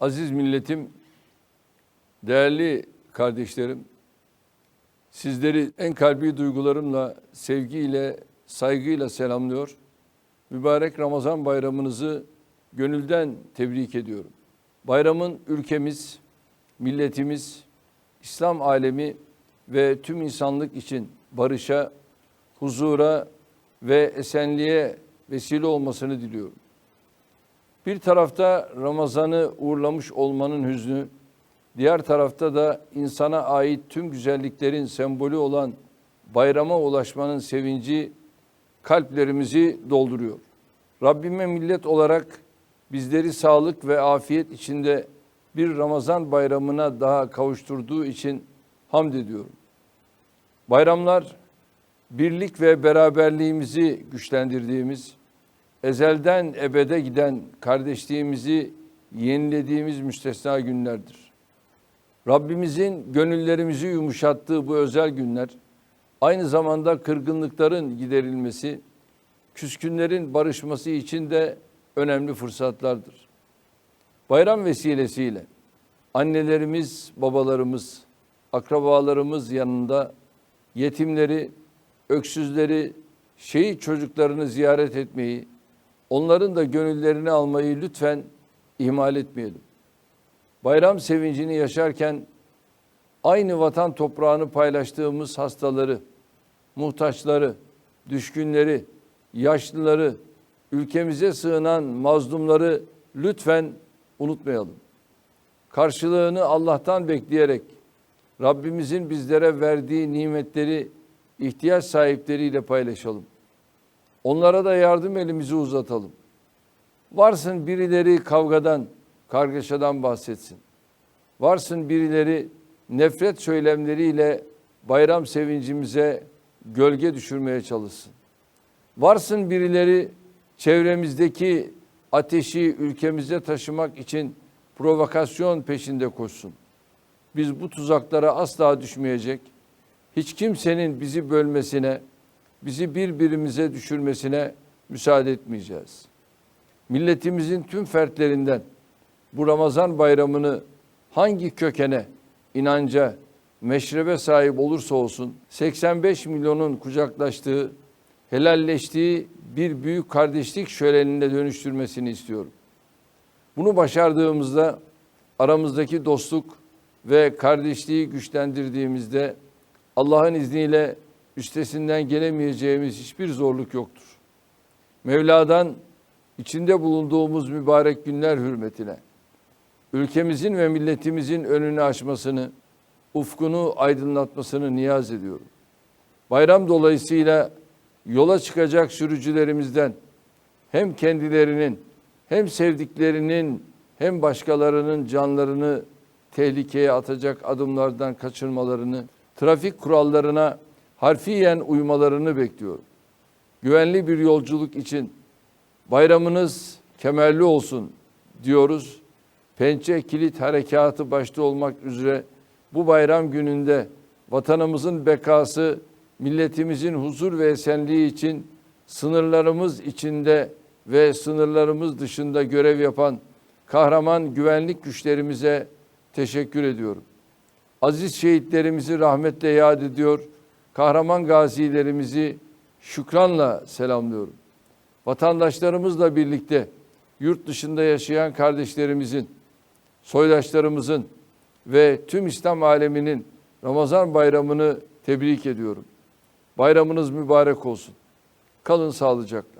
Aziz milletim, değerli kardeşlerim, sizleri en kalbi duygularımla, sevgiyle, saygıyla selamlıyor. Mübarek Ramazan bayramınızı gönülden tebrik ediyorum. Bayramın ülkemiz, milletimiz, İslam alemi ve tüm insanlık için barışa, huzura ve esenliğe vesile olmasını diliyorum. Bir tarafta Ramazan'ı uğurlamış olmanın hüznü, diğer tarafta da insana ait tüm güzelliklerin sembolü olan bayrama ulaşmanın sevinci kalplerimizi dolduruyor. Rabbime millet olarak bizleri sağlık ve afiyet içinde bir Ramazan bayramına daha kavuşturduğu için hamd ediyorum. Bayramlar birlik ve beraberliğimizi güçlendirdiğimiz, ezelden ebede giden kardeşliğimizi yenilediğimiz müstesna günlerdir. Rabbimizin gönüllerimizi yumuşattığı bu özel günler, aynı zamanda kırgınlıkların giderilmesi, küskünlerin barışması için de önemli fırsatlardır. Bayram vesilesiyle annelerimiz, babalarımız, akrabalarımız yanında yetimleri, öksüzleri, şehit çocuklarını ziyaret etmeyi, onların da gönüllerini almayı lütfen ihmal etmeyelim. Bayram sevincini yaşarken aynı vatan toprağını paylaştığımız hastaları, muhtaçları, düşkünleri, yaşlıları, ülkemize sığınan mazlumları lütfen unutmayalım. Karşılığını Allah'tan bekleyerek Rabbimizin bizlere verdiği nimetleri ihtiyaç sahipleriyle paylaşalım. Onlara da yardım elimizi uzatalım. Varsın birileri kavgadan, kargaşadan bahsetsin. Varsın birileri nefret söylemleriyle bayram sevincimize gölge düşürmeye çalışsın. Varsın birileri çevremizdeki ateşi ülkemize taşımak için provokasyon peşinde koşsun. Biz bu tuzaklara asla düşmeyecek, hiç kimsenin bizi bölmesine, bizi birbirimize düşürmesine müsaade etmeyeceğiz. Milletimizin tüm fertlerinden bu Ramazan bayramını hangi kökene, inanca, meşrebe sahip olursa olsun 85 milyonun kucaklaştığı, helalleştiği bir büyük kardeşlik şölenine dönüştürmesini istiyorum. Bunu başardığımızda aramızdaki dostluk ve kardeşliği güçlendirdiğimizde Allah'ın izniyle üstesinden gelemeyeceğimiz hiçbir zorluk yoktur. Mevla'dan içinde bulunduğumuz mübarek günler hürmetine ülkemizin ve milletimizin önünü açmasını, ufkunu aydınlatmasını niyaz ediyorum. Bayram dolayısıyla yola çıkacak sürücülerimizden hem kendilerinin hem sevdiklerinin hem başkalarının canlarını tehlikeye atacak adımlardan kaçırmalarını, trafik kurallarına harfiyen uymalarını bekliyorum. Güvenli bir yolculuk için bayramınız kemerli olsun diyoruz. Pençe kilit harekatı başta olmak üzere bu bayram gününde vatanımızın bekası, milletimizin huzur ve esenliği için sınırlarımız içinde ve sınırlarımız dışında görev yapan kahraman güvenlik güçlerimize teşekkür ediyorum. Aziz şehitlerimizi rahmetle yad ediyor. Kahraman gazilerimizi şükranla selamlıyorum. Vatandaşlarımızla birlikte yurt dışında yaşayan kardeşlerimizin, soydaşlarımızın ve tüm İslam aleminin Ramazan bayramını tebrik ediyorum. Bayramınız mübarek olsun. Kalın sağlıcakla.